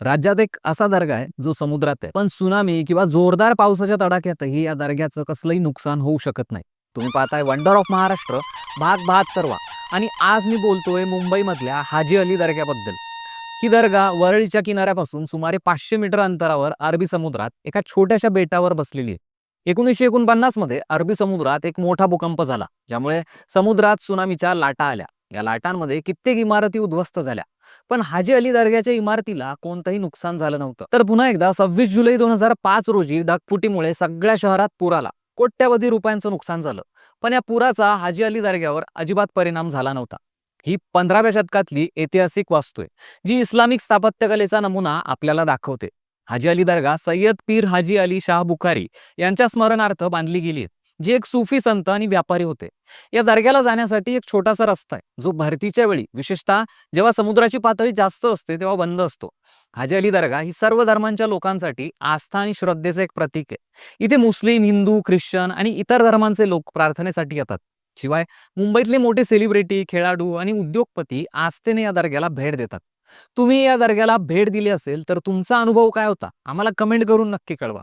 राज्यात एक असा दर्गा आहे जो समुद्रात आहे. पण सुनामी किंवा जोरदार पावसाच्या तडाख्यातही या दर्ग्याचं कसलंही नुकसान होऊ शकत नाही. तुम्ही पाहताय वंडर ऑफ महाराष्ट्र भाग बहात्तरवा आणि आज मी बोलतोय मुंबईमधल्या हाजी अली दर्ग्याबद्दल. ही दर्गा वरळीच्या किनाऱ्यापासून सुमारे पाचशे मीटर अंतरावर अरबी समुद्रात एका छोट्याशा बेटावर बसलेली आहे. एकोणीसशे एकोणपन्नासमध्ये अरबी समुद्रात एक मोठा भूकंप झाला ज्यामुळे समुद्रात सुनामीच्या लाटा आल्या. या लाटांमध्ये कित्येक इमारती उद्ध्वस्त झाल्या. पण हाजी अली दर्ग्याच्या इमारतीला कोणतंही नुकसान झालं नव्हतं. तर पुन्हा एकदा सव्वीस जुलै दोन हजार पाच रोजी ढगफुटीमुळे सगळ्या शहरात पूर आला. कोट्यवधी रुपयांचं नुकसान झालं. पण या पुराचा हाजी अली दर्ग्यावर अजिबात परिणाम झाला नव्हता. ही पंधराव्या शतकातली ऐतिहासिक वास्तू आहे जी इस्लामिक स्थापत्यकलेचा नमुना आपल्याला दाखवते. हाजी अली दर्गा सय्यद पीर हाजी अली शाह बुखारी यांच्या स्मरणार्थ बांधली गेली जे एक सुफी संत आणि व्यापारी होते. या दर्ग्याला जाण्यासाठी एक छोटासा रस्ता आहे जो भरतीच्या वेळी विशेषतः जेव्हा समुद्राची पातळी जास्त असते तेव्हा बंद असतो. हाजी अली दर्गा ही सर्व धर्मांच्या लोकांसाठी आस्था आणि श्रद्धेचं एक प्रतीक आहे. इथे मुस्लिम हिंदू ख्रिश्चन आणि इतर धर्मांचे लोक प्रार्थनेसाठी येतात. शिवाय मुंबईतले मोठे सेलिब्रिटी खेळाडू आणि उद्योगपती आस्थेने या दर्ग्याला भेट देतात. तुम्ही या दर्ग्याला भेट दिली असेल तर तुमचा अनुभव काय होता? आम्हाला कमेंट करून नक्की कळवा.